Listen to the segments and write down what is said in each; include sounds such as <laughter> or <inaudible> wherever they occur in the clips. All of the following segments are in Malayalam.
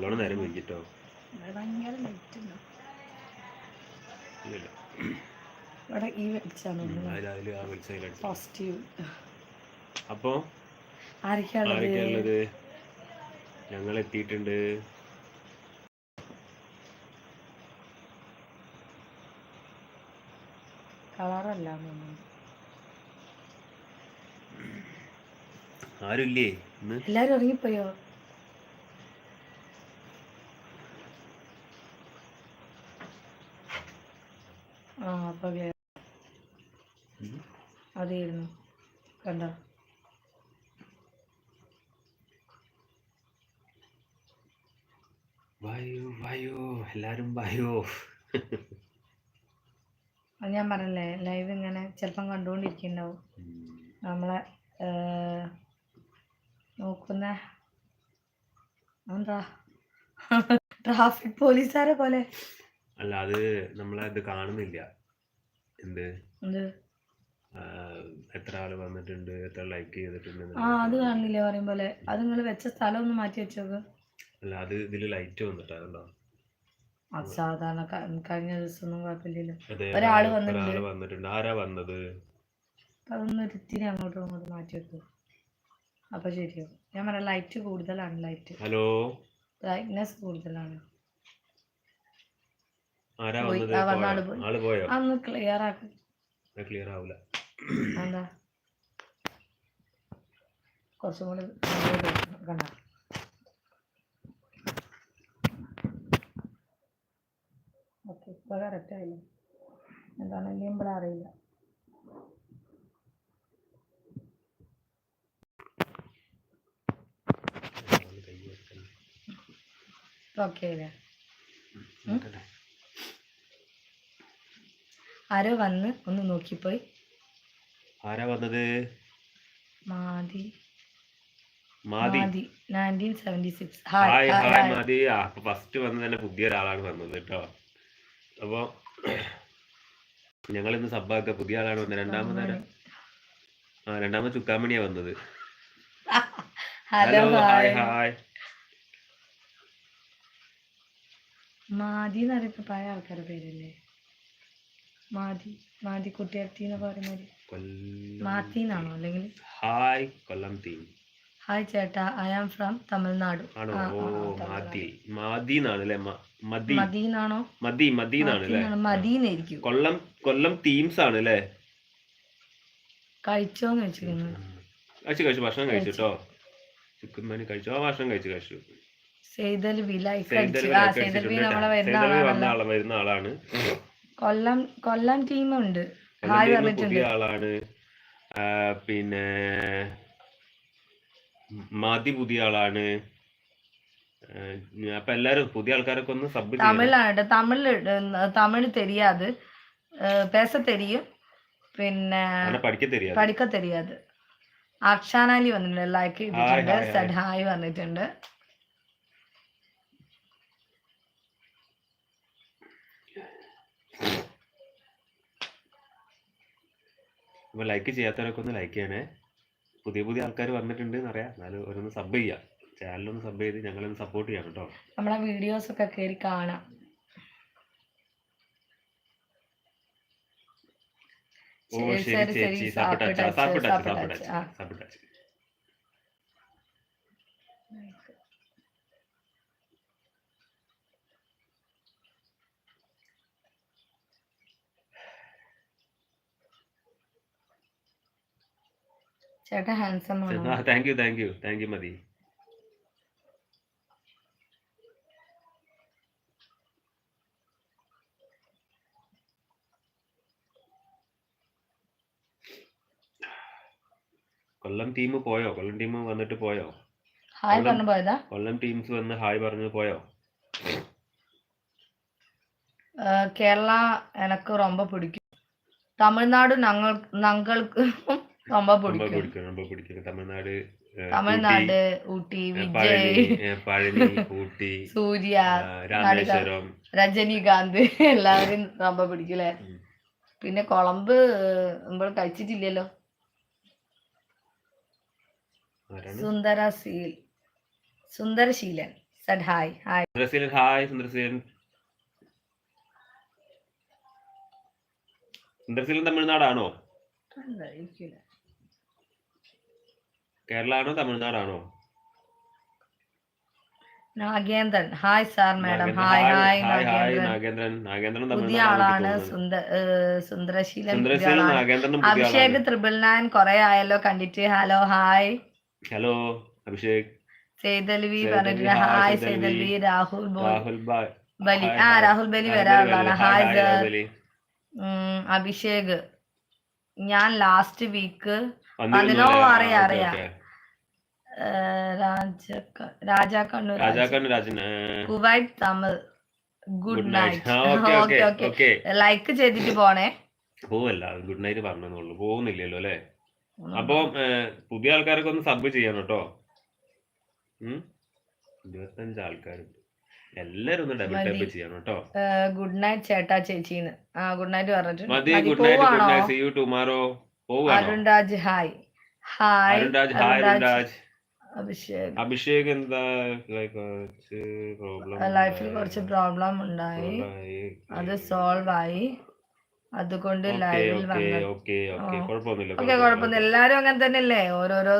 നല്ലോണം നേരം വൈകിട്ടോ? അപ്പോ? ആരൊക്കെയാണുള്ളത് ഞങ്ങൾ എത്തിയിട്ടുണ്ട് കളറല്ല ആരും ഇല്ലേ എല്ലാരും ഇറങ്ങിപ്പോയോ ആ അപ്പൊ അതെയായിരുന്നു കണ്ട അതായിരുന്നു. കണ്ടോ? വായു വായു. എല്ലാരും വായു. അത് ഞാൻ പറഞ്ഞല്ലേ ലൈവ് ഇങ്ങനെ ചിലപ്പം കണ്ടുകൊണ്ടിരിക്കുന്നുണ്ടാവും. നമ്മളെ നോക്കുന്ന എന്താ ട്രാഫിക് പോലീസുകാരെ പോലെ. അല്ല അത് നമ്മളെ ഇത് കാണുന്നില്ല. എന്ത് എത്ര ആൾ വന്നിട്ടുണ്ട് എത്ര ലൈക്ക് ചെയ്തിട്ടുണ്ട് ആ അത് കാണുന്നില്ല പറയും പോലെ. അത് നിങ്ങൾ വെച്ച സ്ഥലം ഒന്ന് മാറ്റി വെച്ചോക്ക് അല്ല അത് ഇതിൽ ലൈറ്റ് വന്നിട്ടാ കണ്ടോ? അത് സാധാരണ കഴിഞ്ഞ ദിവസം ഒന്നും കുഴപ്പമില്ലല്ലോ ഒരാൾ വന്നിട്ടുണ്ട്. വന്നിട്ടുണ്ട്. ആരാ വന്നത്? അതൊന്ന് ഇത്തിരി അങ്ങോട്ടും ഇങ്ങോട്ടും മാറ്റി വെക്കും. അപ്പൊ ശരിയാവും. ഞാൻ പറയാം ലൈറ്റ് കൂടുതലാണ് ലൈറ്റ് ഹലോ ബ്രൈറ്റ്നെസ് കൂടുതലാണ്. ആരാ വന്നത്? ആൾ പോയോ. അന്ന് ക്ലിയർ ആക്കി. ക്ലിയർ ആവില്ല എന്താ കുറച്ചും കൂടി മുന്നോട്ട് വെക്കണം. കണ്ടോ? ഓക്കെ ഇപ്പൊ കറക്റ്റ് ആയില്ല? എന്താണ് ഇനിയും ഇവിടെ അറിയില്ല. ഓക്കെ. ആരോ വന്ന് ഒന്ന് നോക്കിപ്പോയി. ആരാ വന്നത്? Mathi Mathi Mathi nineteen seventy six hi hi Mathi first വന്ന് തന്നെ പുതിയ ഒരാളാണ് വന്നത് കേട്ടോ. അപ്പൊ ഞങ്ങൾ ഇന്ന് സബ്ബാക്ക പുതിയ ആളാണ് വന്നത്. രണ്ടാമത് ആ രണ്ടാമത് ചുക്കാമണിയാ വന്നത്. ഹലോ ഹായ് ഹായ് മാതി എന്ന് പറയുന്ന പഴയ ആൾക്കാരുടെ പേരല്ലേ? മാതി മാതി കുട്ടിയർത്തി എന്ന് പറയുന്നത് കൊല്ലം മാത്തി എന്നാണോ അല്ലെങ്കിൽ? ഹായ് കൊല്ലം തീ. ഹായ് ചേട്ടാ ഐ ആം ഫ്രം തമിഴ്നാട്. മാതി മാതി. എന്നാണ് അല്ലേ മതി. മതി മതി അല്ലേ? മതി കൊല്ലം കൊല്ലം തീംസ് ആണ് അല്ലേ കഴിച്ചോന്ന് വെച്ചിരുന്നു കഴിച്ചു കഴിച്ചു. ഭക്ഷണം കഴിച്ചു കേട്ടോ ചിക്കൻ ബിരിയാണി കഴിച്ചു? ആ ഭക്ഷണം കഴിച്ചു കഴിച്ചു. like സെയ്തൽ ബി അടിച്ചിട്ടുണ്ട് നമ്മളെ വരുന്ന ആളാണ്. കൊല്ലം കൊല്ലം ടീമുണ്ട് ഉണ്ട്. പറഞ്ഞിട്ടുണ്ട്. ആളാണ്. പിന്നെ മതി പുതിയ ആളാണ്. അപ്പൊ എല്ലാരും പുതിയ ആൾക്കാരൊക്കെ ഒന്ന് സബ് തമിഴാണ് തമിഴ് തമിഴ് തെരിയാത്. പേസ തെരിയും. പിന്നെ പഠിക്ക തെരിയാത്. അക്ഷാനാലി വന്നിട്ടുണ്ട്. ലൈക്ക് ചെയ്തിട്ടുണ്ട്. Said hi. വന്നിട്ടുണ്ട് അപ്പൊ ലൈക്ക് ചെയ്യാത്തവരൊക്കെ ഒന്ന് ലൈക്ക് ചെയ്യണേ. പുതിയ പുതിയ ആൾക്കാർ വന്നിട്ടുണ്ട് എന്നറിയാം എന്നാലും ഓരോന്ന് സബ് ചെയ്യാം. ചാനലൊന്ന് സബ് ചെയ്ത് ഞങ്ങളൊന്ന് സപ്പോർട്ട് ചെയ്യാം കേട്ടോ. നമ്മളെ വീഡിയോസ് ഒക്കെ കയറി കാണാം. ഓ ശരി, ശരി ചേച്ചി സാപ്പിട്ടാ സാപ്പിട്ടാ സാപ്പിട്ടച്ച, സാപ്പിട്ടച്ച സാപ്പിട്ടച്ച. ചേട്ടാ ഹാൻസം ആണോ thank you thank you thank you മതി കൊല്ലം ടീം പോയോ കൊല്ലം ടീം വന്നിട്ട് പോയോ ഹായ് പറഞ്ഞു പോയതാ കൊല്ലം ടീംസ് വന്ന് ഹായ് പറഞ്ഞു പോയോ அஹ் கேரளா எனக்கு ரொம்ப பிடிக்கும் தமிழ்நாடு நாங்கள் நாங்களுக்கு പൊടിക്കണം തമിഴ്നാട് തമിഴ്നാട് ഊട്ടി വിജയ് പഴനി ഊട്ടി സൂര്യ രാമേശ്വരം. രജനീകാന്ത് എല്ലാവരും റമ്പ പിടിക്കലേ പിന്നെ കൊളമ്പ് നമ്മൾ കഴിച്ചിട്ടില്ലല്ലോ? Sundaraseel Sundaraseelan said hi hi. Sundaraseelan hi Sundaraseelan Sundaraseelan തമിഴ്നാടാണോ? കഴിക്കൂല ആണോ തമിഴ്നാടാണോ? Nagendran. Hi sir madam. Hi hi Nagendran. Nagendran. പുതിയ ആളാണ്. സുന്ദരശീലൻ അഭിഷേക് ത്രിപിൾ നയൻ കൊറേ ആയല്ലോ കണ്ടിട്ട്. Hello hi. ഹലോ അഭിഷേക്. സേതൽവി പറഞ്ഞിട്ട് ഹായ് സേതൽവി. രാഹുൽ രാഹുൽ ബലി. ആ രാഹുൽ ബലി വരാറുള്ളതാണ് ഹായ്, സർ. അഭിഷേക് ഞാൻ ലാസ്റ്റ് വീക്ക് അതിനോ അറിയാം, അറിയാം. Kuwait Tamil. Good night like ചെയ്തിട്ട് പോണേ. പോവല്ല ഗുഡ് നൈറ്റ് പറഞ്ഞെന്നുള്ളൂ പോകുന്നില്ലല്ലോ അല്ലെ? അപ്പൊ പുതിയ ആൾക്കാരൊക്കെ ഒന്ന് സബ് ചെയ്യാൻ കേട്ടോ. ഇരുപത്തഞ്ച് ആൾക്കാരുണ്ട്. എല്ലാരും ഒന്ന് ഡബിൾ ടാപ്പ് ചെയ്യണം കേട്ടോ. ഗുഡ് നൈറ്റ് ചേട്ടാ ചേച്ചിന്ന്. ആ ഗുഡ് നൈറ്റ് പറഞ്ഞിട്ട് മതി മതി, good night good night see you tomorrow പോവാണോ Arun Raj hi hi Arun Raj hi Arun Raj. Abhishek. Abhishek എന്താ? ലൈക്ക് കുറച്ച് പ്രോബ്ലം ലൈഫിൽ കുറച്ച് പ്രോബ്ലം ഉണ്ടായി. അത് സോൾവ് ആയി. അതുകൊണ്ട് ലൈവിൽ ഓക്കെ. കുഴപ്പമൊന്നുമില്ല എല്ലാരും അങ്ങനെ തന്നെയല്ലേ? ഓരോരോ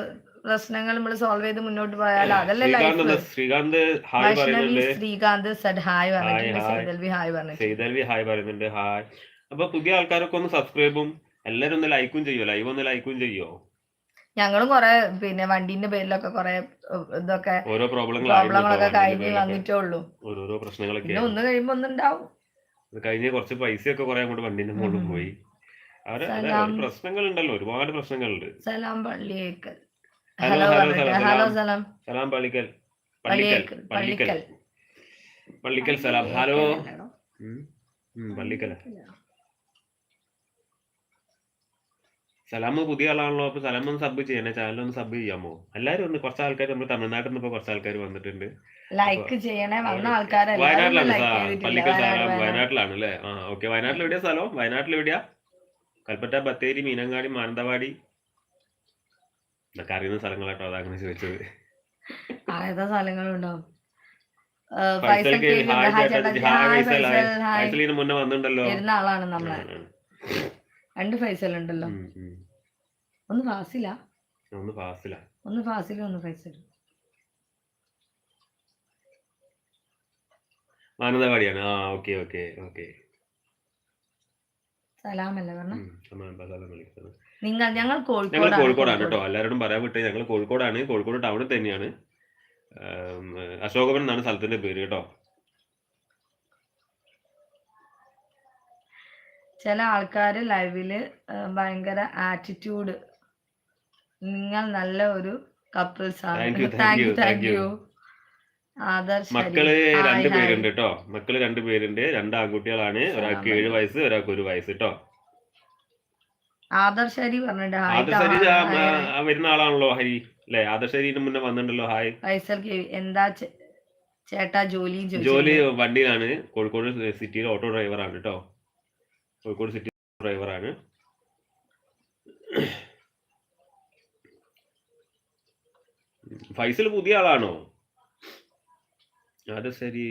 പ്രശ്നങ്ങൾ നമ്മൾ സോൾവ് ചെയ്ത് മുന്നോട്ട് പോയാൽ അതല്ലേ ശ്രീകാന്ത് ലൈഫ് ശ്രീകാന്ത് ഹായ് പറയുന്നുണ്ട്. ശ്രീകാന്ത് സെഡ് ഹായ് പറഞ്ഞിട്ടുണ്ട്. ഹായ്. സേതൽവി ഹായ് പറഞ്ഞിട്ടുണ്ട്. സെയ്തൽവി ഹായ് പറയുന്നുണ്ട്. ഹായ് അപ്പൊ പുതിയ ആൾക്കാരൊക്കെ ഒന്ന് സബ്സ്ക്രൈബും എല്ലാരും ഒന്ന് ലൈക്കും ചെയ്യോ? ലൈവ് ഒന്ന് ലൈക്കും ചെയ്യോ? ഞങ്ങളും കൊറേ പിന്നെ വണ്ടീന്റെ പേരിലൊക്കെ കൊറേ ഇതൊക്കെ ഓരോ പ്രോബ്ലങ്ങളൊക്കെ കഴിഞ്ഞ് വന്നിട്ടേ ഉള്ളൂ ഓരോരോ പ്രശ്നങ്ങളൊക്കെ പിന്നെ ഒന്ന് കഴിയുമ്പോ ഒന്നുണ്ടാവും കഴിഞ്ഞ കുറച്ച് പൈസയൊക്കെ കുറെ അങ്ങോട്ട് വണ്ടിന്റെ മുകളിൽ പോയി. പ്രശ്നങ്ങൾ ഉണ്ടല്ലോ ഒരുപാട് പ്രശ്നങ്ങളുണ്ട്. Salam Palliyekkal. Hello, hello Salam, Salam. Pallikkal. Pallikkal Pallikkal. Pallikkal. Pallikkal Salam. Hello. Palliyekkal. ഉം. ഉം, പള്ളിക്കല സലാം പുതിയ ആളാണല്ലോ അപ്പൊ സലാം ഒന്ന് സബ് ചെയ്യണേ ചാനൽ ഒന്ന് സബ് ചെയ്യാമോ? എല്ലാരും ഒന്ന് കുറച്ച് ആൾക്കാർ നമ്മൾ തമിഴ്നാട്ടിൽ നിന്ന് ഇപ്പൊ കുറച്ച് ആൾക്കാർ വന്നിട്ടുണ്ട്. ലൈക്ക് ചെയ്യണേ വന്ന വയനാട്ടിലാണ് പള്ളിക്കൽ വയനാട് വയനാട്ടിലാണ് അല്ലേ? ആ ഓക്കെ വയനാട്ടിൽ എവിടെയാ സ്ഥലം? വയനാട്ടിൽ എവിടെയാ? കൽപ്പറ്റ ബത്തേരി മീനങ്ങാടി മാനന്തവാടി. ഇതൊക്കെ അറിയുന്ന സ്ഥലങ്ങളാട്ടോ അതാ അങ്ങനെ ചോദിച്ചത്. അറിയാത്ത സ്ഥലങ്ങളും ഉണ്ടാവും Faisal Faisal K K hi hi ചേട്ടാ ചേട്ടാ hi hi Faisal hi Faisal hi. Faisal ഇതിന് മുന്നേ വന്നിട്ടുണ്ടല്ലോ. ആളാണ് നമ്മളെ. രണ്ട് ഫൈസൽ ഉണ്ടല്ലോ. ഒന്ന് ഫാസില. ഒന്ന് ഫാസില. ഒന്ന് ഫാസില ഒന്ന് ഫൈസൽ മാനന്തവാടിയാണ് ആ ഓക്കെ ഓക്കെ ഓക്കെ. സലാമല്ലേ പറഞ്ഞ? അലൈക്കും നിങ്ങൾ ഞങ്ങൾ ഞങ്ങൾ കോഴിക്കോട് കോഴിക്കോടാണ് കേട്ടോ. എല്ലാവരോടും പറയാൻ വിട്ടേ ഞങ്ങൾ കോഴിക്കോടാണ്. കോഴിക്കോട് ടൗണിൽ തന്നെയാണ്. അശോകവൻ എന്നാണ് സ്ഥലത്തിന്റെ പേര് കേട്ടോ. ചില ആൾക്കാര് ലൈവിൽ ഭയങ്കര ആറ്റിറ്റ്യൂഡ് നിങ്ങൾ നല്ല ഒരു കപ്പിൾസ് ആണ് താങ്ക് യു താങ്ക് യു മക്കൾ. രണ്ട് പേരുണ്ട് കേട്ടോ മക്കൾ രണ്ട് പേരുണ്ട്. രണ്ട് ആൺകുട്ടികളാണ്. ഒരാൾക്ക് ഏഴ് വയസ്സ് ഒരാൾക്ക് ഒരു വയസ്സ് കേട്ടോ ആദർശരി ആദർശരി. വരുന്ന ആളാണല്ലോ ഹരി. അല്ലെ? ആദർശരിന് മുന്നേ വന്നിട്ടുണ്ടല്ലോ ഹായ്. ഫൈസൽ എന്താ ചേട്ടാ ജോലി ജോലി വണ്ടിയിലാണ്. കോഴിക്കോട് സിറ്റിയിൽ ഓട്ടോ ഡ്രൈവറാണ് കേട്ടോ കോഴിക്കോട് സിറ്റി ഡ്രൈവറാണ് ഫൈസൽ പുതിയ ആളാണോ? അത് ശരി?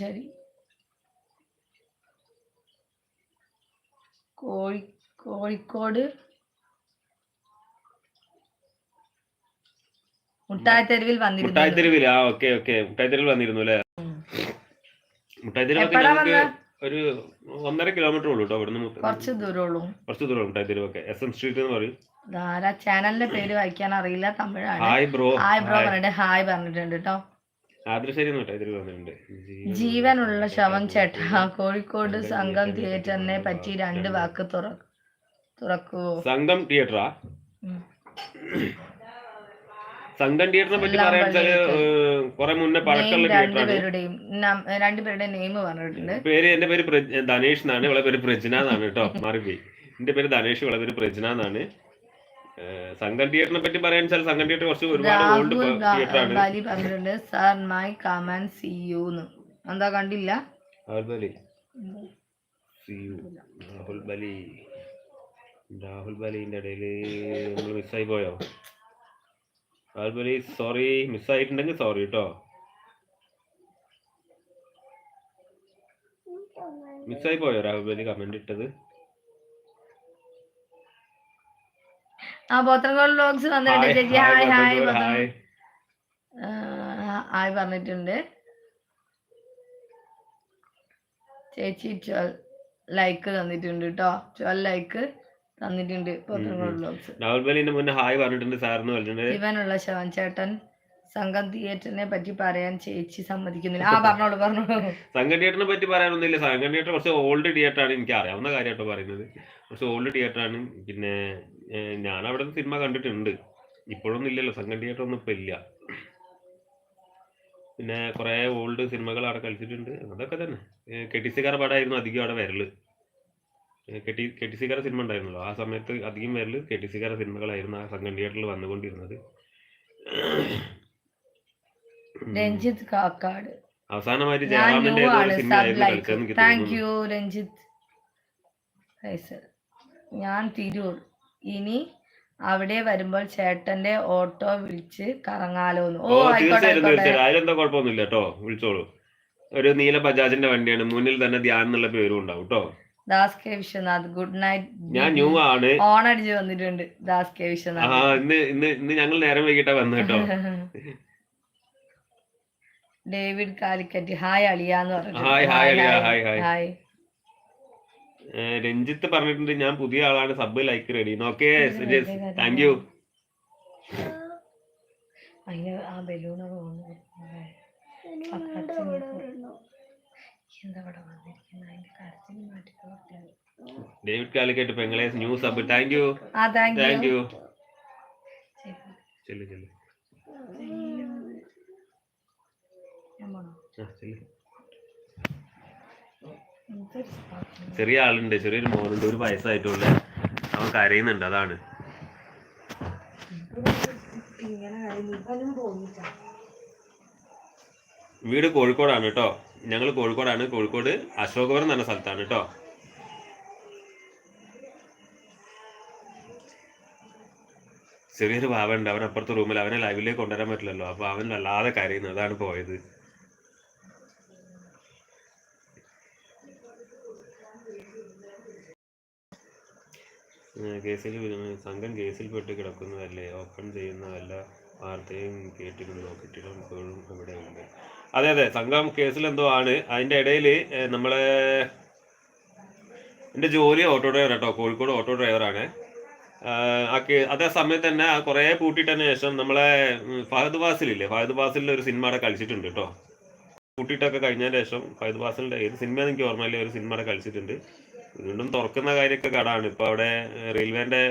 ഹരി കോഴി കോഴിക്കോട്. മുട്ടായിത്തെരുവിൽ വന്നിരുന്നു. മുട്ടായിത്തെരുവിൽ ആ ഓക്കെ ഓക്കെ. മുട്ടായിത്തെരുവിൽ വന്നിരുന്നു അല്ലേ? മുട്ടായി തെരുവിൽ വന്നത്? ഒരു ഒന്നര കിലോമീറ്റർ ഉള്ളൂ കേട്ടോ ഇവിടുന്ന് കുറച്ച് ദൂരമുള്ളൂ. കുറച്ച് ദൂരം മുട്ടായിത്തെരുവൊക്കെ എസ് എം സ്ട്രീറ്റ് എന്ന് പറയും. ധാരാ ചാനലിന്റെ പേര് വായിക്കാൻ അറിയില്ല. തമിഴാണ്. ഹായ് ബ്രോ ഹായ് ബ്രോ പറഞ്ഞിട്ട് ഹായ് പറഞ്ഞിട്ടുണ്ട് കേട്ടോ ആദർശേരി ജീവനുള്ള ശവം ചേട്ടാ. കോഴിക്കോട് സംഘം തിയേറ്ററിനെ പറ്റി രണ്ട് വാക്ക് തുറക്കുവോ തുറക്കൂ. സംഘം തിയേറ്ററാ. സംഘം തിയേറ്ററിനെ പറ്റി പറയാൻ കുറെ മുന്നേ പഴക്കമുള്ള രണ്ടുപേരുടെയും രണ്ടുപേരുടെയും നെയിം പറഞ്ഞിട്ടുണ്ട്. പേര് എന്റെ പേര് ധനേഷ് എന്നാണ്. ഇവളെ പേര് പ്രജ്ന എന്നാണ് കേട്ടോ. മാറിപ്പോയി. എന്റെ പേര് ധനേഷ് ഇവളെ പേര് പ്രജ്ന എന്നാണ്. സംഘം തിയേറ്ററിനെ പറ്റി പറയാൻ വെച്ചാൽ സംഘം തിയേറ്റർ കുറച്ച് ഒരുപാട് ഓൾഡ് തിയേറ്റർ ആണ്. പറഞ്ഞിട്ടുണ്ട്. Sir my come on see you എന്താ കണ്ടില്ല? രാഹുൽ ബലി. See രാഹുൽ ബലി. രാഹുൽ ബലിന്റെ ഇടയിൽ നമ്മൾ മിസ്സായി പോയോ? റാൽബലി സോറി മിസ്സായിട്ടുണ്ടെങ്കിൽ സോറി കേട്ടോ ആയി പോയോ രാഹുബലി കമന്റ് ഇട്ടത്? ആ പോത്രകോൾ വ്ലോഗ്സ് വന്നിട്ടുണ്ട് ചേച്ചി. ഹായ് ഹായ് ഹായ് പറഞ്ഞിട്ടുണ്ട് ചേച്ചി ലൈക്ക് തന്നിട്ടുണ്ട് കേട്ടോ ട്വൽ ലൈക്ക് തന്നിട്ടുണ്ട് രാഹുൽ ബലിന്റെ മുന്നേ ഹായ് പറഞ്ഞിട്ടുണ്ട് സാറിന് പറഞ്ഞിട്ടുണ്ട്. ജീവനുള്ള ശവൻ ചേട്ടൻ സംഘം തിയേറ്ററിനെ പറ്റി പറയാൻ ചേച്ചി സമ്മതിക്കുന്നില്ല. ആ <laughs> പറഞ്ഞോളൂ പറഞ്ഞോളൂ. സംഘം തിയേറ്ററിനെ പറ്റി പറയാനൊന്നുമില്ല. സംഘം തിയേറ്റർ കുറച്ച് ഓൾഡ് തിയേറ്റർ ആണ് എനിക്ക് അറിയാവുന്ന കാര്യമായിട്ട് പറയുന്നത്. കുറച്ച് ഓൾഡ് തിയേറ്റർ ആണ്. പിന്നെ ഞാൻ അവിടെ സിനിമ കണ്ടിട്ടുണ്ട്. ഇപ്പോഴൊന്നും ഇല്ലല്ലോ. സംഘം തിയേറ്റർ ഒന്നും ഇപ്പൊ ഇല്ല. പിന്നെ കുറെ ഓൾഡ് സിനിമകൾ അവിടെ കളിച്ചിട്ടുണ്ട്. അതൊക്കെ തന്നെ. കെട്ടിസിക്കാര പടമായിരുന്നു അധികം അവിടെ വരൽ. ഏഹ്, കെട്ടി കെട്ടിസിക്കാര സിനിമ ഉണ്ടായിരുന്നല്ലോ. ആ സമയത്ത് അധികം വരൽ കെട്ടിസിക്കാര സിനിമകളായിരുന്നു ആ സംഘം തിയേറ്ററിൽ വന്നുകൊണ്ടിരുന്നത്. രഞ്ജിത് രഞ്ജിത്ത് കാക്കാട്. അവസാനമായിട്ട് ഞാൻ ജയറാമിന്റെ സിനിമ ആയിരുന്നു താങ്ക് യു രഞ്ജിത്ത്. ഞാൻ തിരൂർ. ഇനി അവിടെ വരുമ്പോൾ ചേട്ടന്റെ ഓട്ടോ വിളിച്ച് കറങ്ങാലോന്ന് ഓ ഓ ആയിക്കോട്ടെ തീർച്ചയായും ആയിക്കോട്ടെ. തീർച്ചയായും അതിലെന്താ കുഴപ്പമൊന്നുമില്ല കേട്ടോ. വിളിച്ചോളൂ. ഒരു നീല ബജാജിന്റെ വണ്ടിയാണ്. മുന്നിൽ തന്നെ ധ്യാൻ എന്നുള്ള പേരും ഉണ്ടാവും കേട്ടോ. Das K Viswanath good night. ഞാൻ ന്യൂ ആണ്. ഓൺ അടിച്ച് വന്നിട്ടുണ്ട് ദാസ് കെ ആ വിശ്വനാഥ് ഇന്ന് ഇന്ന് ഇന്ന് ഞങ്ങൾ നേരം വൈകിട്ടാ വന്ന കേട്ടോ. <laughs> ഡേവിഡ് കാലിക്കറ്റ്. ഹായ് അളിയാന്ന് പറഞ്ഞു ഹായ്, ഹായ് അളിയ, ഹായ്, ഹായ്. ഹായ്. രഞ്ജിത്ത് പറഞ്ഞിട്ടുണ്ട് ഞാൻ പുതിയ ആളാണ് sub like ready okay thank you ആ ബലൂണൊക്കെ എന്താ ഇവിടെ വന്നിരിക്കുന്നത് ഡേവിഡ് കാലിക്കറ്റ് പെങ്ങളെ ന്യൂ സബ്. താങ്ക് യു ആ താങ്ക് യു ചെല്ലു ചെല്ലു. ചെറിയ ആളുണ്ട് ചെറിയൊരു മോനുണ്ട് ഒരു വയസ്സായിട്ടുള്ള. അവൻ കരയുന്നുണ്ട് അതാണ്. ഇങ്ങനെ വീട് കോഴിക്കോടാണ് കേട്ടോ. ഞങ്ങൾ കോഴിക്കോടാണ്. കോഴിക്കോട് അശോകപുരം എന്ന സ്ഥലത്താണ് കേട്ടോ. ചെറിയൊരു ഭാവമുണ്ട് അവൻ അപ്പുറത്തെ റൂമിൽ അവനെ ലൈവിലേക്ക് കൊണ്ടുവരാൻ പറ്റില്ലല്ലോ. അപ്പൊ അവൻ വല്ലാതെ കരയുന്നു. അതാണ് പോയത്. കേസിൽ സംഘം കേസിൽ പെട്ട് കിടക്കുന്നതല്ലേ? ഓപ്പൺ ചെയ്യുന്ന വല്ല വാർത്തയും കേട്ടിരുന്നു കെട്ടിടം ഇപ്പോഴും ഇവിടെ ഉണ്ട് അതെ അതെ. സംഘം കേസിൽ എന്തോ ആണ്. അതിന്റെ ഇടയിൽ നമ്മളെ എന്റെ ജോലി ഓട്ടോ ഡ്രൈവർ കേട്ടോ കോഴിക്കോട് ഓട്ടോ ഡ്രൈവറാണ് അതേ സമയത്ത് തന്നെ കുറേ പൂട്ടിയിട്ടതിന് ശേഷം നമ്മളെ ഫഹദ് ഫാസിലില്ലേ ഫഹദ് ഫാസിലിന്റെ ഒരു സിനിമ അവിടെ കളിച്ചിട്ടുണ്ട് കേട്ടോ പൂട്ടിയിട്ടൊക്കെ കഴിഞ്ഞതിന് ശേഷം ഫഹദ് ഫാസിലിന്റെ ഏത് സിനിമ എനിക്ക് ഓർമ്മയില്ല. ഒരു സിനിമ അവിടെ കളിച്ചിട്ടുണ്ട്. വീണ്ടും തുറക്കുന്ന കാര്യമൊക്കെ കടാണ്. ഇപ്പൊ അവിടെ റെയിൽവേന്റെ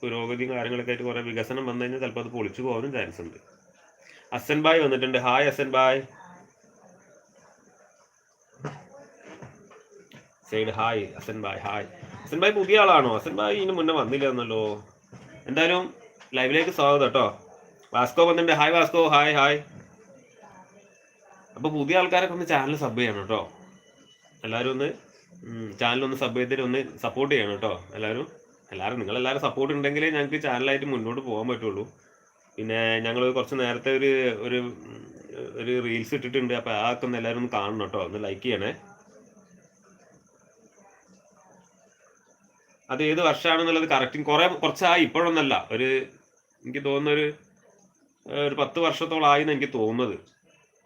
പുരോഗതിയും കാര്യങ്ങളൊക്കെ ആയിട്ട് കുറെ വികസനം വന്നു കഴിഞ്ഞാൽ ചിലപ്പോൾ അത് പൊളിച്ചു പോകാനും ചാൻസ് ഉണ്ട്. അസൻ ബായ് വന്നിട്ടുണ്ട്. Hi Asan bye side hi Asan bye hi Asan bye പുതിയ ആളാണോ? അസൻ ബായ് ഇതിന് മുന്നേ വന്നില്ല എന്നല്ലോ എന്തായാലും ലൈവിലേക്ക് സ്വാഗതം കേട്ടോ. വാസ്കോ വന്നിട്ടുണ്ട്. Hi Vasco. ഹായ് ഹായ് അപ്പോൾ പുതിയ ആൾക്കാരൊക്കെ ഒന്ന് ചാനൽ സബ് ചെയ്യണം കേട്ടോ. എല്ലാവരും ഒന്ന് ചാനൽ ഒന്ന് സബ് ചെയ്തിട്ട് ഒന്ന് സപ്പോർട്ട് ചെയ്യണം കേട്ടോ. എല്ലാവരും എല്ലാവരും നിങ്ങൾ എല്ലാവരും സപ്പോർട്ട് ഉണ്ടെങ്കിലേ ഞങ്ങൾക്ക് ചാനലായിട്ട് മുന്നോട്ട് പോകാൻ പറ്റുള്ളൂ. പിന്നെ ഞങ്ങൾ കുറച്ച് നേരത്തെ ഒരു ഒരു ഒരു റീൽസ് ഇട്ടിട്ടുണ്ട്. അപ്പോൾ അതൊക്കെ ഒന്ന് എല്ലാവരും ഒന്ന് കാണണം കേട്ടോ. ഒന്ന് ലൈക്ക് ചെയ്യണേ. അത് ഏത് വർഷമാണെന്നുള്ളത് കറക്റ്റ് കുറെ കുറച്ചായി ഇപ്പോഴൊന്നല്ല. ഒരു എനിക്ക് തോന്നുന്ന ഒരു ഒരു പത്ത് വർഷത്തോളം ആയി എനിക്ക് തോന്നുന്നത്.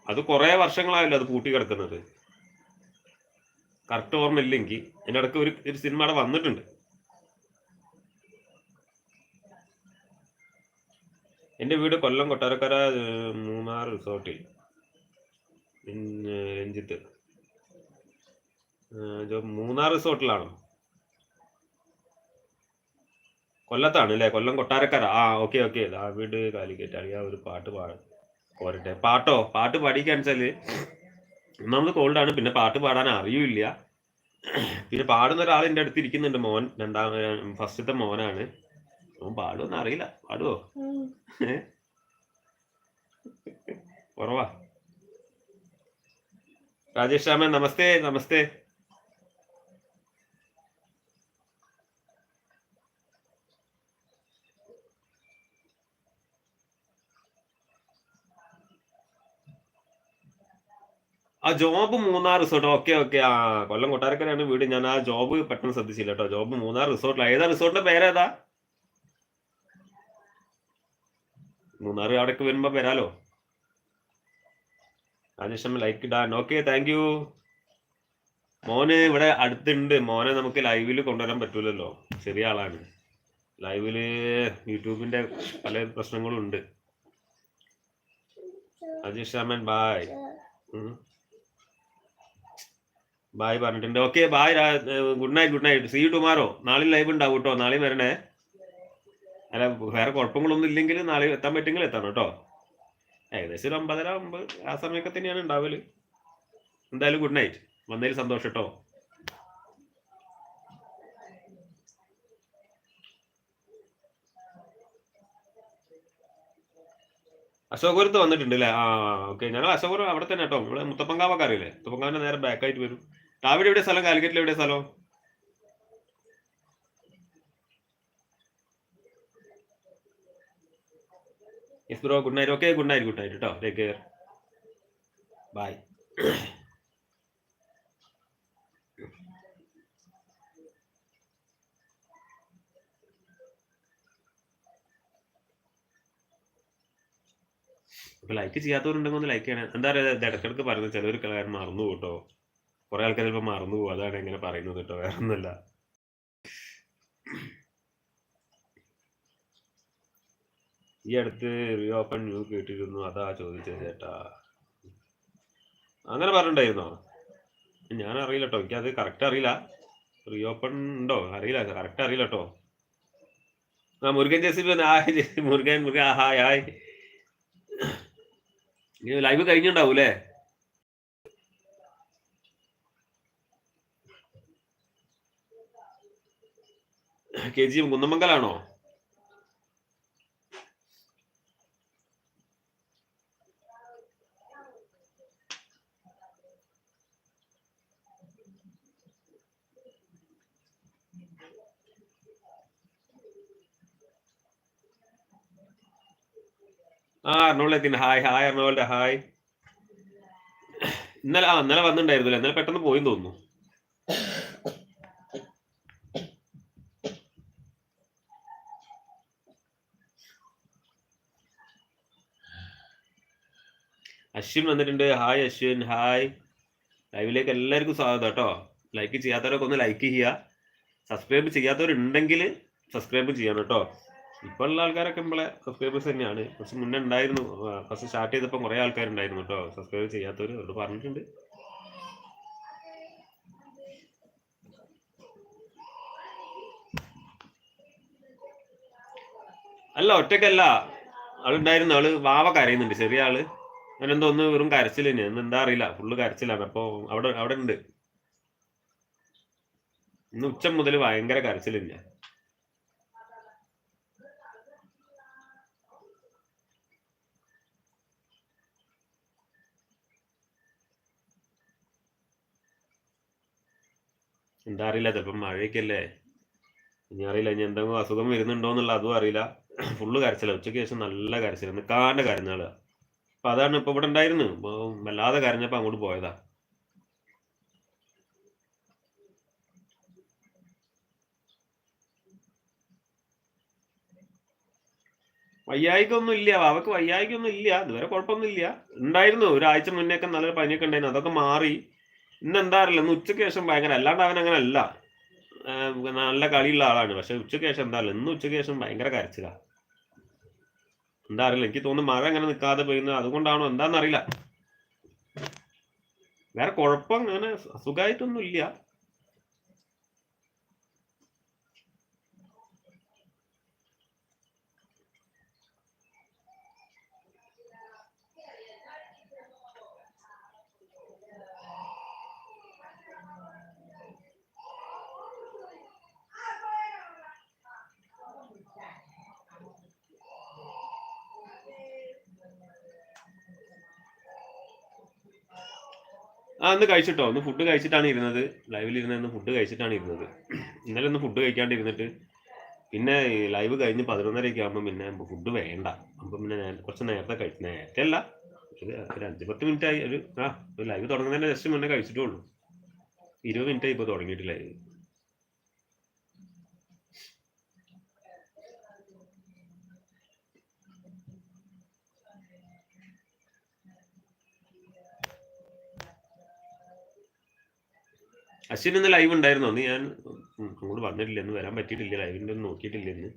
അത് കുറേ വർഷങ്ങളായല്ലോ അത് പൂട്ടി കിടക്കുന്നത്. കറക്റ്റ് ഓർമ്മയില്ല അതിന്റെ ഇടയ്ക്ക് ഒരു ഒരു സിനിമ അവിടെ വന്നിട്ടുണ്ട്. എന്റെ വീട് കൊല്ലം കൊട്ടാരക്കര മൂന്നാർ റിസോർട്ടിൽ. രഞ്ജിത്ത്. മൂന്നാർ റിസോർട്ടിലാണോ? കൊല്ലത്താണ് അല്ലേ കൊല്ലം കൊട്ടാരക്കര. ആ ഓക്കെ ഓക്കെ. വീട് കാലിക്കറ്റ് അറിയാം ഒരു പാട്ട് പാടാൻ പോരട്ടെ. പാട്ടോ? പാട്ട് പാടിക്കാന്ന് വെച്ചാൽ ഒന്നാമത് കോൾഡാണ് പിന്നെ പാട്ട് പാടാൻ അറിയില്ല. പിന്നെ പാടുന്ന ഒരാൾ എന്റെ അടുത്ത് ഇരിക്കുന്നുണ്ട്. മോൻ രണ്ടാം ഫസ്റ്റത്തെ മോനാണ്. അവൻ പാടുമെന്ന് അറിയില്ല. പാടുവോ? കുറവാ. രാജേഷ് രാമൻ നമസ്തേ നമസ്തേ. ആ job Munnar resort. Okay okay. ആ കൊല്ലം കൊട്ടാരക്കരയാണ് വീട്. ഞാൻ ആ ജോബ് പെട്ടെന്ന് ശ്രദ്ധിച്ചില്ല കേട്ടോ ജോബ് മൂന്നാർ റിസോർട്ടിൽ ഏതാ റിസോർട്ടിന്റെ പേരേതാ? മൂന്നാർ അവിടേക്ക് വരുമ്പോ വരാലോ? അതിനുശേഷം ലൈക്ക് ഇടാൻ. ഓക്കെ താങ്ക് യു മോന് ഇവിടെ അടുത്തുണ്ട്. മോനെ നമുക്ക് ലൈവിൽ കൊണ്ടുവരാൻ പറ്റൂലല്ലോ. ചെറിയ ആളാണ്. ലൈവിൽ യൂട്യൂബിന്റെ പല പ്രശ്നങ്ങളും ഉണ്ട്. അജീഷ് രാമൻ ബായ് ബായ് പറഞ്ഞിട്ടുണ്ട്. Okay bye good night good night see tomorrow നാളെ ലൈവ് ഉണ്ടാവും കേട്ടോ. നാളെ വരണേ. അല്ല വേറെ കുഴപ്പങ്ങളൊന്നും ഇല്ലെങ്കിൽ നാളെ എത്താൻ പറ്റുമെങ്കിൽ എത്തണം കേട്ടോ. ഏകദേശം ഒരു ഒമ്പതര ഒമ്പത് ആ സമയമൊക്കെ തന്നെയാണ് ഉണ്ടാവൽ. എന്തായാലും ഗുഡ് നൈറ്റ് വന്നതിൽ സന്തോഷം കേട്ടോ. അശോകപുരത്ത് വന്നിട്ടുണ്ട് അല്ലേ ആ ഓക്കെ ഞങ്ങൾ അശോകപുരം അവിടെ തന്നെ കേട്ടോ. ഇവിടെ മുത്തപ്പങ്കാവൊക്കെ അറിയില്ലേ മുത്തപ്പങ്കാവിന്റെ നേരെ ബാക്കായിട്ട് വരും. രാവിലെ എവിടെ സ്ഥലം? കാലിക്കറ്റിൽ എവിടെ സ്ഥലം? Yes bro good night okay good night good night കേട്ടോ ടേക്ക് കെയർ ബൈ ലൈക്ക് ചെയ്യാത്തവരുണ്ടെങ്കിൽ ഒന്ന് ലൈക്ക് ചെയ്യണം. എന്താ പറയുക? ഇടക്കിടക്ക് പറയുന്നത് ചിലവർ കാര്യം മറന്നു കേട്ടോ കുറെ ആൾക്കാർ ചിലപ്പോൾ മറന്നു പോകും. അതാണ് ഇങ്ങനെ പറയുന്നത് കേട്ടോ. വേറെ ഒന്നുമല്ല ഈ അടുത്ത് റീ ഓപ്പൺ ന്യൂ കേട്ടിരുന്നു. അതാ ചോദിച്ചത് ചേട്ടാ. അങ്ങനെ പറഞ്ഞിട്ടുണ്ടായിരുന്നോ? ഞാൻ അറിയില്ല കേട്ടോ. എനിക്കത് കറക്റ്റ് അറിയില്ല. റീ ഓപ്പൺ ഉണ്ടോ? അറിയില്ല. കറക്റ്റ് അറിയില്ല കേട്ടോ. ആ Murugan Jessy hi Murugan Murugan. Hi hi live കഴിഞ്ഞിണ്ടാവും K G M കുന്നമംഗലാണോ? ആ അർണോളത്തിന് ഹായ് ഹായ് അർണോളുടെ ഹായ് ഇന്നലെ ആ ഇന്നലെ വന്നിട്ടുണ്ടായിരുന്നില്ല? ഇന്നലെ പെട്ടെന്ന് പോയി തോന്നുന്നു. അശ്വിൻ വന്നിട്ടുണ്ട്. ഹായ് അശ്വിൻ. ഹായ് ലൈവിലേക്ക് എല്ലാവർക്കും സ്വാഗതം കേട്ടോ. ലൈക്ക് ചെയ്യാത്തവരൊക്കെ ഒന്ന് ലൈക്ക് ചെയ്യുക. സബ്സ്ക്രൈബ് ചെയ്യാത്തവരുണ്ടെങ്കിൽ സബ്സ്ക്രൈബ് ചെയ്യണം കേട്ടോ. ഇപ്പോൾ ഉള്ള ആൾക്കാരൊക്കെ നമ്മളെ സബ്സ്ക്രൈബേഴ്സ് തന്നെയാണ്. കുറച്ച് മുന്നേ ഉണ്ടായിരുന്നു. ഫസ്റ്റ് സ്റ്റാർട്ട് ചെയ്തപ്പോൾ കുറേ ആൾക്കാരുണ്ടായിരുന്നു കേട്ടോ. സബ്സ്ക്രൈബ് ചെയ്യാത്തവർ അവരോട് പറഞ്ഞിട്ടുണ്ട്. അല്ല ഒറ്റക്കല്ല. ആളുണ്ടായിരുന്നു. ആൾ വാവ കരയുന്നുണ്ട്. ചെറിയ ആൾ. അവനെന്തോ തോന്നുന്നു വെറും കരച്ചിൽ തന്നെ. ഇന്ന് എന്താ അറിയില്ല. ഫുള്ള് കരച്ചിലാണ്. അപ്പൊ അവിടെ അവിടെ ഉണ്ട്. ഇന്ന് ഉച്ച മുതൽ ഭയങ്കര കരച്ചിൽ തന്നെ. എന്താ അറിയില്ല. ചിലപ്പം മഴയൊക്കെ അല്ലേ ഇനി അറിയില്ല. ഇനി എന്തെങ്കിലും അസുഖം വരുന്നുണ്ടോ എന്നുള്ള അതും അറിയില്ല. ഫുള്ള് കരച്ചില. ഉച്ചയ്ക്ക് ശേഷം നല്ല കരച്ചില്ല നിൽക്കാണ്ട് കരഞ്ഞാൾ അപ്പൊ അതാണ് ഇപ്പൊ ഇവിടെ ഉണ്ടായിരുന്നു വല്ലാതെ കരഞ്ഞപ്പോ അങ്ങോട്ട് പോയതാ. വയ്യായിക്കൊന്നും ഇല്ല. അവക്ക് വയ്യായിക്കൊന്നും ഇല്ല. ഇതുവരെ കുഴപ്പമൊന്നും ഇല്ല ഉണ്ടായിരുന്നു. ഒരാഴ്ച മുന്നേ ഒക്കെ നല്ലൊരു പനിയൊക്കെ ഉണ്ടായിരുന്നു. അതൊക്കെ മാറി. ഇന്ന് എന്താ ഇന്ന് ഉച്ചയ്ക്ക് ശേഷം ഭയങ്കര അല്ലാണ്ട് അവൻ അങ്ങനെ അല്ല നല്ല കളിയുള്ള ആളാണ്. പക്ഷെ ഉച്ചയ്ക്ക് ശേഷം എന്താ ഇന്ന് ഉച്ചയ്ക്ക് ശേഷം ഭയങ്കര കരച്ചിലാ. എന്താ അറിയില്ല എനിക്ക് തോന്നുന്നു മഴ അങ്ങനെ നിൽക്കാതെ പെയ്യുന്നത്. അതുകൊണ്ടാണോ എന്താണെന്നറിയില്ല വേറെ കുഴപ്പം അങ്ങനെ സുഖമായിട്ടൊന്നും ഇല്ല ആ ഒന്ന് കഴിച്ചിട്ടോ? ഒന്ന് ഫുഡ് കഴിച്ചിട്ടാണ് ഇരുന്നത്. ലൈവിൽ ഇരുന്ന ഫുഡ് കഴിച്ചിട്ടാണ് ഇരുന്നത്. ഇന്നലെ ഒന്ന് ഫുഡ് കഴിക്കാണ്ടിരുന്നിട്ട് പിന്നെ ലൈവ് കഴിഞ്ഞ് പതിനൊന്നരയൊക്കെ ആകുമ്പോൾ പിന്നെ ഫുഡ് വേണ്ട. അപ്പം പിന്നെ കുറച്ച് നേരത്തെ കഴിച്ചു നേരത്തെ അല്ല ഒരു ഒരു അഞ്ച് പത്ത് മിനിറ്റ് ആയി ഒരു ആ ഒരു ലൈവ് തുടങ്ങുന്നതിന് ജസ്റ്റ് മുന്നേ കഴിച്ചിട്ടേ ഉള്ളൂ. ഇരുപത് മിനിറ്റ് ആയി ഇപ്പോൾ തുടങ്ങിയിട്ട് ലൈവ് അശ്വിൻ ഇന്ന് ലൈവ് ഉണ്ടായിരുന്നു? അന്ന് ഞാൻ അങ്ങോട്ട് വന്നിട്ടില്ല. എന്ന് വരാൻ പറ്റിയിട്ടില്ല. ലൈവിന്റെ ഒന്നും നോക്കിയിട്ടില്ല എന്ന്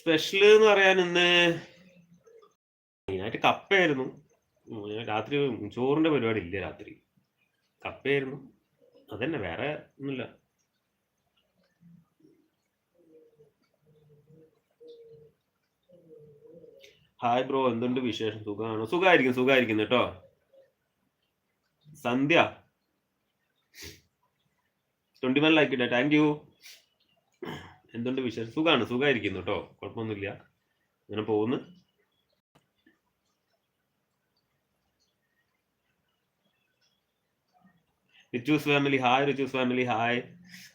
സ്പെഷ്യൽ എന്ന് പറയാൻ ഇന്ന് മെയിനായിട്ട് കപ്പയായിരുന്നു. രാത്രി ചോറിന്റെ പരിപാടി ഇല്ല രാത്രി. കപ്പയായിരുന്നു. അതന്നെ വേറെ ഒന്നുമില്ല. ഹായ് ബ്രോ എന്തുണ്ട് വിശേഷം? സുഖമാണോ? സുഖമായിരിക്കും സുഖമായിരിക്കും കേട്ടോ. സന്ധ്യ. ട്വന്റി വൺ ലൈക്ക് ഇട്ടേ താങ്ക് യു എന്തുണ്ട് വിശേഷം? സുഖമാണ് സുഖമായിരിക്കുന്നു കേട്ടോ. കുഴപ്പമൊന്നുമില്ല. അങ്ങനെ പോകുന്നു. Richus family hi Richus family hi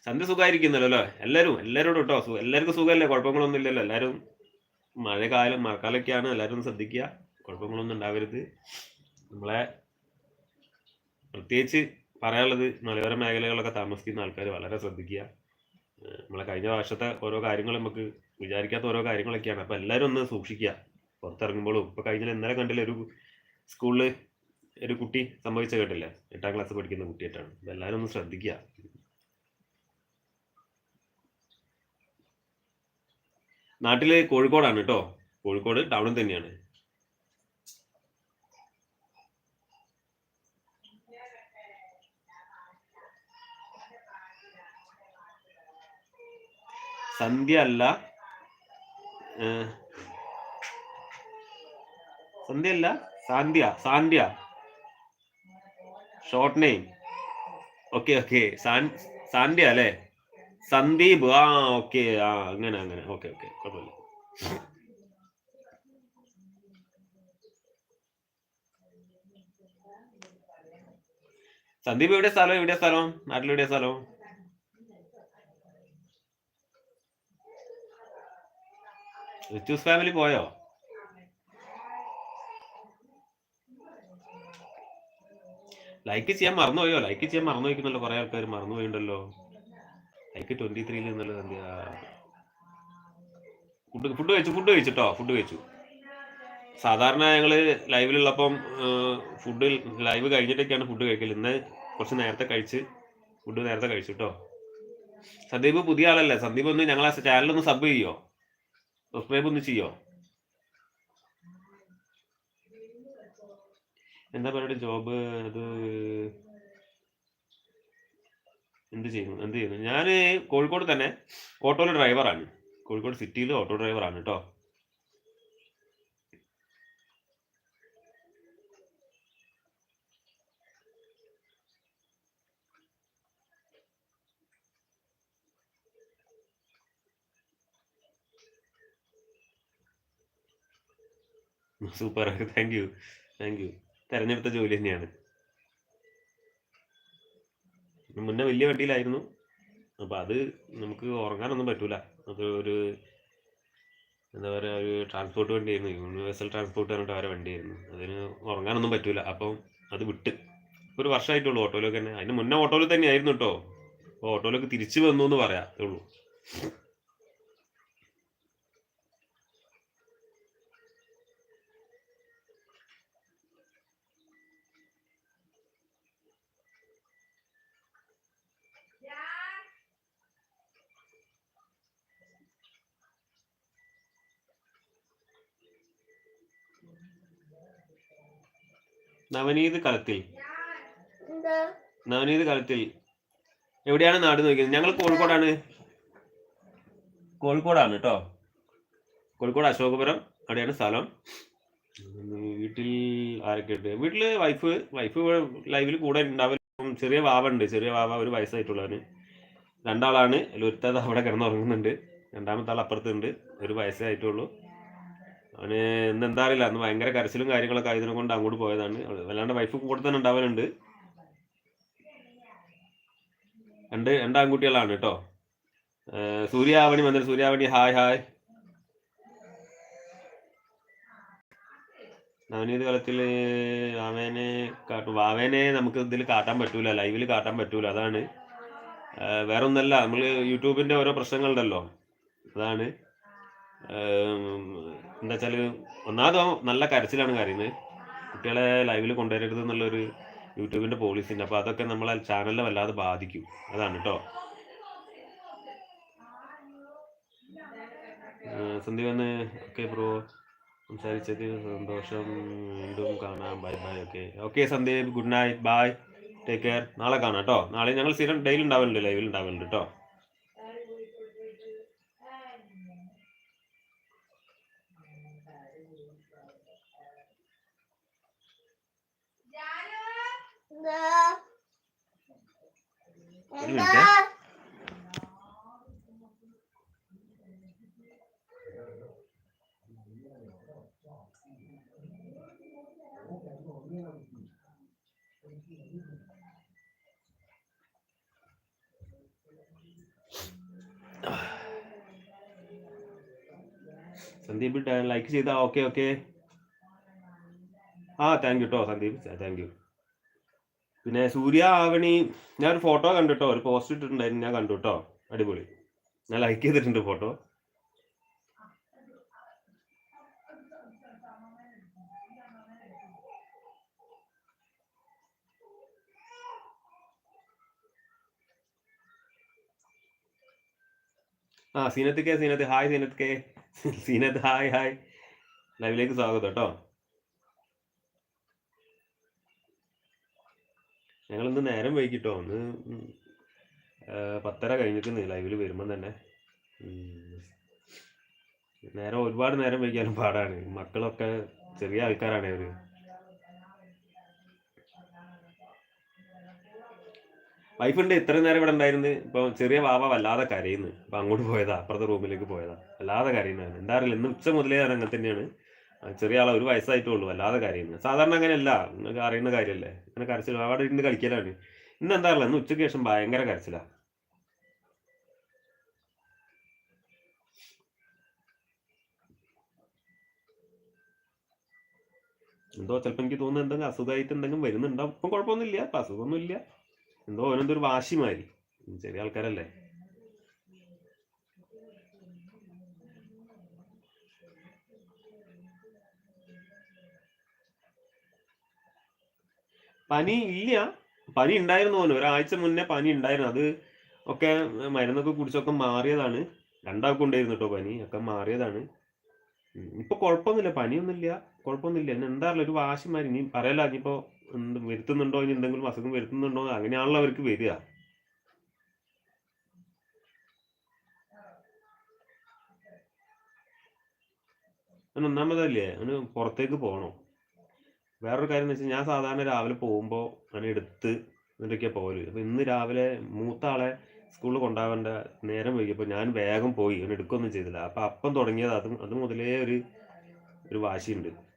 Sandhya സുഖമായിരിക്കുന്നല്ലോ അല്ലേ? എല്ലാവരും എല്ലാവരോടും കേട്ടോ എല്ലാവർക്കും സുഖമല്ലേ? കുഴപ്പങ്ങളൊന്നും ഇല്ലല്ലോ എല്ലാവരും. മഴക്കാലം മഴക്കാലൊക്കെയാണ് എല്ലാവരും ശ്രദ്ധിക്കുക. കുഴപ്പങ്ങളൊന്നും ഉണ്ടാവരുത്. നമ്മളെ പ്രത്യേകിച്ച് പറയാനുള്ളത് മലയോര മേഖലകളിലൊക്കെ താമസിക്കുന്ന ആൾക്കാർ വളരെ ശ്രദ്ധിക്കുക. നമ്മളെ കഴിഞ്ഞ വർഷത്തെ ഓരോ കാര്യങ്ങൾ നമുക്ക് വിചാരിക്കാത്ത ഓരോ കാര്യങ്ങളൊക്കെയാണ്. അപ്പം എല്ലാവരും ഒന്ന് സൂക്ഷിക്കുക. പുറത്തിറങ്ങുമ്പോഴും ഇപ്പം കഴിഞ്ഞ ഇന്നലെ കണ്ടില്ല ഒരു സ്കൂളിൽ ഒരു കുട്ടി സംഭവിച്ച കേട്ടില്ലേ? എട്ടാം ക്ലാസ് പഠിക്കുന്ന കുട്ടിയായിട്ടാണ്. എല്ലാവരും ഒന്ന് ശ്രദ്ധിക്കുക. നാട്ടിൽ കോഴിക്കോടാണ് കേട്ടോ കോഴിക്കോട് ടൗണിൽ തന്നെയാണ്. സന്ധ്യ അല്ല. സന്ധ്യ അല്ല Saandhya Saandhya. Short name okay okay Saandhya അല്ലേ? സന്ദീപ് ആ ഓക്കെ ആ അങ്ങനെ അങ്ങനെ ഓക്കെ ഓക്കെ കുഴപ്പമില്ല. സന്ദീപ് എവിടെ സ്ഥലം? എവിടെ സ്ഥലം? നാട്ടിലെവിടെ സ്ഥലം? റിച്ചൂസ് ഫാമിലി പോയോ? ലൈക്ക് ചെയ്യാൻ മറന്നുപോയോ? ലൈക്ക് ചെയ്യാൻ മറന്നു വയ്ക്കുന്നല്ലോ കുറെ ആൾക്കാർ മറന്നു പോയിണ്ടല്ലോ ലൈക്ക് ട്വന്റി ത്രീയിൽ നിന്നുള്ളത് സന്ധ്യ ഫുഡ് ഫുഡ് കഴിച്ചു ഫുഡ് കഴിച്ചിട്ടോ? ഫുഡ് കഴിച്ചു. സാധാരണ ഞങ്ങൾ ലൈവിലുള്ളപ്പം ഫുഡ് ലൈവ് കഴിഞ്ഞിട്ടൊക്കെയാണ് ഫുഡ് കഴിക്കൽ ഇന്ന് കുറച്ച് നേരത്തെ കഴിച്ച് ഫുഡ് നേരത്തെ കഴിച്ചു കേട്ടോ സന്ദീപ് പുതിയ ആളല്ലേ? സന്ദീപ് ഒന്ന് ഞങ്ങളെ ചാനലൊന്ന് സബ് ചെയ്യോ? സബ്സ്ക്രൈബ് ഒന്ന് ചെയ്യോ? എന്താ പറയുക ജോബ് അത് എന്ത് ചെയ്യുന്നു? എന്ത് ചെയ്യുന്നു? ഞാൻ കോഴിക്കോട് തന്നെ ഓട്ടോയിലെ ഡ്രൈവറാണ്. കോഴിക്കോട് സിറ്റിയിൽ ഓട്ടോ ഡ്രൈവറാണ് കേട്ടോ super. Thank you. Thank you. തെരഞ്ഞെടുത്ത ജോലി തന്നെയാണ്. മുന്നേ വലിയ വണ്ടിയിലായിരുന്നു. അപ്പൊ അത് നമുക്ക് ഉറങ്ങാനൊന്നും പറ്റൂല. അത് ഒരു എന്താ പറയാ ഒരു ട്രാൻസ്പോർട്ട് വണ്ടിയായിരുന്നു. യൂണിവേഴ്സൽ ട്രാൻസ്പോർട്ട് പറഞ്ഞിട്ട് അവരെ വണ്ടിയായിരുന്നു. അതിന് ഉറങ്ങാനൊന്നും പറ്റൂല. അപ്പം അത് വിട്ട്. ഒരു വർഷമായിട്ടുള്ളൂ ഓട്ടോയിലൊക്കെ തന്നെ. അതിന് മുന്നേ ഓട്ടോയിൽ തന്നെയായിരുന്നു കേട്ടോ അപ്പോൾ ഓട്ടോയിലൊക്കെ തിരിച്ചു വന്നു എന്ന് പറയാം. ഉള്ളൂ. നവനീത് കളത്തിൽ. നവനീത് കളത്തിൽ. എവിടെയാണ് നാട് നോക്കിയത്? ഞങ്ങൾ കോഴിക്കോടാണ്. കോഴിക്കോടാണ് കേട്ടോ കോഴിക്കോട് അശോകപുരം. അവിടെയാണ് സ്ഥലം. വീട്ടിൽ ആരൊക്കെ ഉണ്ട്? വീട്ടിൽ വൈഫ്. വൈഫ് ലൈവിൽ കൂടെ ഉണ്ടാവും ചെറിയ വാവ ഉണ്ട് ചെറിയ വാവ ഒരു വയസ്സായിട്ടുള്ളവന് രണ്ടാളാണ്. അതിൽ ഒരുത്തത് അവിടെ കിടന്നുറങ്ങുന്നുണ്ട്. രണ്ടാമത്തെ ആൾ അപ്പുറത്തുണ്ട്. ഒരു വയസ്സേ ആയിട്ടുള്ളൂ. അവന് ഇന്ന് എന്താ അന്ന് ഭയങ്കര കരച്ചിലും കാര്യങ്ങളൊക്കെ ആയതിനെ കൊണ്ട് അങ്ങോട്ട് പോയതാണ്. വല്ലാണ്ട് വൈഫ് കൂടെ തന്നെ ഉണ്ടാവലുണ്ട്. രണ്ട് രണ്ട് ആൺകുട്ടികളാണ് കേട്ടോ. സൂര്യാവണി വന്നിട്ട് സൂര്യാവണി ഹായ് ഹായ്. നവനീത് കളത്തിൽ വാവേനെ കാട്ടും വാവേനെ നമുക്ക് ഇതിൽ കാട്ടാൻ പറ്റൂല ലൈവിൽ കാട്ടാൻ പറ്റൂല അതാണ്. വേറെ ഒന്നല്ല നമ്മൾ യൂട്യൂബിന്റെ ഓരോ പ്രശ്നങ്ങളുണ്ടല്ലോ അതാണ്. എന്താ വെച്ചാൽ ഒന്നാമത് നല്ല കരച്ചിലാണ് കരയുന്നത് കുട്ടികളെ ലൈവിൽ കൊണ്ടുവരരുത് എന്നുള്ളൊരു യൂട്യൂബിന്റെ പോളിസി ഉണ്ട്. അപ്പോൾ അതൊക്കെ നമ്മളെ ചാനലിനെ വല്ലാതെ ബാധിക്കും. അതാണ് കേട്ടോ സന്ദീപ് വന്ന് ഓക്കെ ബ്രോ സംസാരിച്ചത് സന്തോഷം. വീണ്ടും കാണാം. Bye bye okay okay Sandeep good night bye take care നാളെ കാണാം കേട്ടോ നാളെ ഞങ്ങൾ സ്ഥിരം ഡെയിലി ഉണ്ടാവലുണ്ട് ലൈവിൽ ഉണ്ടാവലുണ്ട് കേട്ടോ ഒരു മിനിറ്റ് സന്ദീപ് ലൈക്ക് ചെയ്താ ഓക്കെ ഓക്കെ ആ താങ്ക് യു കേട്ടോ സന്ദീപ്. താങ്ക് യു പിന്നെ സൂര്യ ആവണി ഞാൻ ഒരു ഫോട്ടോ കണ്ടു കേട്ടോ ഒരു പോസ്റ്റ് ഇട്ടിട്ടുണ്ടായിരുന്നു ഞാൻ കണ്ടു കേട്ടോ അടിപൊളി. ഞാൻ ലൈക്ക് ചെയ്തിട്ടുണ്ട് ഫോട്ടോ ആ Seenath K Seenath hi Seenath K. Seenath hi hi. ലൈവിലേക്ക് സ്വാഗതം കേട്ടോ. ഞങ്ങൾ ഇന്ന് നേരം വൈകിട്ടോ? ഒന്ന് പത്തര കഴിഞ്ഞിട്ട് ലൈവിൽ വരുമ്പം തന്നെ. നേരം ഒരുപാട് നേരം വൈകിയാലും പാടാണ്. മക്കളൊക്കെ ചെറിയ ആൾക്കാരാണ് അവർ. വൈഫുണ്ട് ഇത്രയും നേരം ഇവിടെ ഉണ്ടായിരുന്നു. ഇപ്പൊ ചെറിയ വാവ വല്ലാതെ കരയുന്നു. അപ്പൊ അങ്ങോട്ട് പോയതാ അപ്പുറത്തെ റൂമിലേക്ക് പോയതാ. വല്ലാതെ കരയുന്നതാണ് എന്താ അറിയില്ല ഇന്ന് ഉച്ച മുതലേ ഞാൻ അങ്ങനെ തന്നെയാണ്. ചെറിയ ആളെ ഒരു വയസ്സായിട്ടേ ഉള്ളൂ വല്ലാതെ കരയുന്നത് സാധാരണ അങ്ങനെയല്ല നിങ്ങൾക്ക് അറിയുന്ന കാര്യമല്ലേ അങ്ങനെ കരച്ചിൽ അവിടെ ഇരുന്ന് കളിക്കലാണ്. ഇന്ന് എന്താ അറിയില്ല ഇന്ന് ഉച്ചയ്ക്ക് ശേഷം ഭയങ്കര കരച്ചിലാ. എന്തോ ചിലപ്പോൾ എനിക്ക് തോന്നുന്നു എന്തെങ്കിലും അസുഖമായിട്ട് എന്തെങ്കിലും വരുന്നുണ്ടാവും. ഇപ്പം കുഴപ്പമൊന്നുമില്ല ഇപ്പം അസുഖമൊന്നുമില്ല. എന്തോ ഓനെന്തോ ഒരു വാശിമാരി ചെറിയ ആൾക്കാരല്ലേ. പനി ഇല്ല. പനി ഉണ്ടായിരുന്നു പോലും ഒരാഴ്ച മുന്നേ പനി ഉണ്ടായിരുന്നു. അത് ഒക്കെ മരുന്നൊക്കെ കുടിച്ചൊക്കെ മാറിയതാണ്. രണ്ടാൾക്കും ഉണ്ടായിരുന്നു കേട്ടോ പനി. ഒക്കെ മാറിയതാണ്. ഇപ്പൊ കുഴപ്പമൊന്നുമില്ല. പനിയൊന്നുമില്ല. കുഴപ്പമൊന്നുമില്ല. എന്നെ എന്താ ഒരു വാശിമാരി ഇനി പറയല ഇനിയിപ്പോ വരുത്തുന്നുണ്ടോ ഇനി എന്തെങ്കിലും അസുഖം വരുത്തുന്നുണ്ടോ അങ്ങനെയാണല്ലോ അവർക്ക് വരിക. അവന് ഒന്നാമതല്ലേ അവന് പുറത്തേക്ക് പോകണം. വേറൊരു കാര്യം എന്ന് വെച്ചാൽ ഞാൻ സാധാരണ രാവിലെ പോകുമ്പോൾ അവനെ എടുത്ത് എന്നിട്ടൊക്കെയാ പോകൽ. അപ്പോൾ ഇന്ന് രാവിലെ മൂത്ത ആളെ സ്കൂളിൽ കൊണ്ടാവേണ്ട നേരം വൈകിയപ്പോൾ ഞാൻ വേഗം പോയി. അവൻ ചെയ്തില്ല. അപ്പൊ അപ്പം തുടങ്ങിയത് അത് അത് മുതലേ ഒരു ഒരു വാശിയുണ്ട്.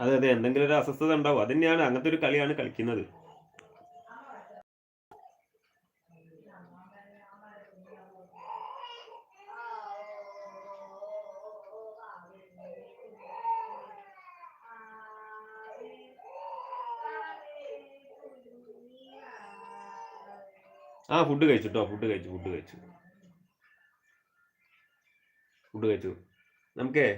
അതെ അതെ. എന്തെങ്കിലും ഒരു അസ്വസ്ഥത ഉണ്ടാവും. അത് തന്നെയാണ് അങ്ങനത്തെ ഒരു കളിയാണ് കളിക്കുന്നത്. ആ ഫുഡ് കഴിച്ചു കേട്ടോ ഫുഡ് കഴിച്ചു ഫുഡ് കഴിച്ചു. ഫുഡ് കഴിച്ചു. നമുക്കേ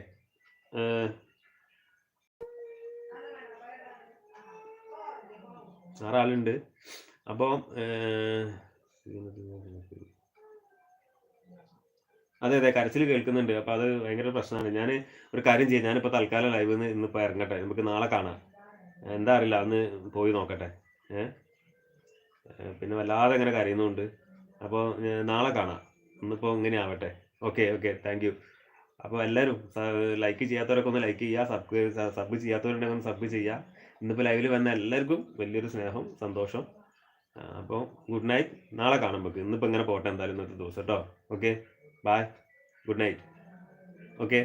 ആറാളുണ്ട് അപ്പോൾ അതെ അതെ കരച്ചിൽ കേൾക്കുന്നുണ്ട്. അപ്പോൾ അത് ഭയങ്കര പ്രശ്നമാണ്. ഞാൻ ഒരു കാര്യം ചെയ്യാം. ഞാനിപ്പോൾ തൽക്കാലം ലൈവ് നിന്ന് ഇന്നിപ്പോൾ ഇറങ്ങട്ടെ. നമുക്ക് നാളെ കാണാം. എന്താ അറിയില്ല. അന്ന് പോയി നോക്കട്ടെ. പിന്നെ വല്ലാതെ ഇങ്ങനെ കരയുന്നുണ്ട്. അപ്പോൾ നാളെ കാണാം. ഇന്നിപ്പോൾ ഇങ്ങനെ ആവട്ടെ ഓക്കെ ഓക്കെ താങ്ക് യു അപ്പോൾ എല്ലാവരും ലൈക്ക് ചെയ്യാത്തവരൊക്കെ ഒന്ന് ലൈക്ക് ചെയ്യുക. സബ് സബ് ചെയ്യാത്തവരുണ്ടെങ്കിൽ ഒന്ന് സബ് ചെയ്യുക. ഇന്നിപ്പോൾ ലൈവിൽ വന്ന എല്ലാവർക്കും വലിയൊരു സ്നേഹം സന്തോഷം. അപ്പോൾ ഗുഡ് നൈറ്റ് നാളെ കാണാം നമുക്ക്. ഇന്നിപ്പോൾ ഇങ്ങനെ പോട്ടെ എന്തായാലും ഇന്നത്തെ ദിവസം കേട്ടോ okay bye good night okay